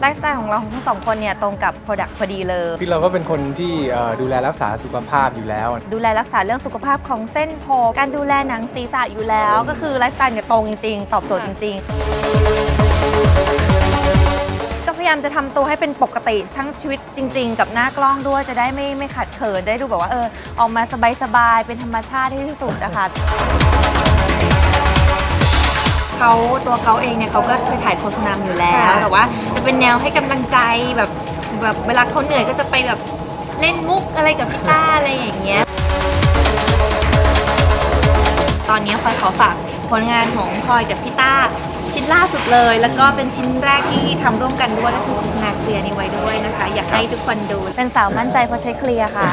ไลฟ์สไตล์ของเราทั้งสองคนเนี่ยตรงกับ Product พอดีเลย พี่เราก็เป็นคนที่เอ่อดูแลรักษาสุขภาพอยู่แล้ว ดูแลรักษาเรื่องสุขภาพของเส้นผมการดูแลหนังศีรษะอยู่แล้ว ก็คือไลฟ์สไตล์เนี่ยตรงจริงๆ ตอบโจทย์จริง ๆ ก็พยายามจะทำตัวให้เป็นปกติทั้งชีวิตจริง ๆ กับหน้ากล้องด้วยจะได้ไม่ไม่ขัดเขินได้ดูแบบว่าเออออกมาสบายๆเป็นธรรมชาติที่สุดนะคะ เขาตัวเขาเองเนี่ยเขาก็เคยถ่ายโฆษณาอยู่แล้วค่ะ แต่ว่าจะเป็นแนวให้กำลังใจแบบแบบเวลาเขาเหนื่อยก็จะไปแบบเล่นมุกอะไรกับพี่ต้าอะไรอย่างเงี้ย ตอนนี้พลอยขอฝากผลงานของพลอยกับพี่ต้าชิ้นล่าสุดเลย แล้วก็เป็นชิ้นแรกที่ทำร่วมกันด้วยก็คือโฆษณาเคลียร์นี้ไว้ด้วยนะคะ อยากให้ทุกคนดู เป็นสาวมั่นใจเพราะใช้เคลียร์ค่ะ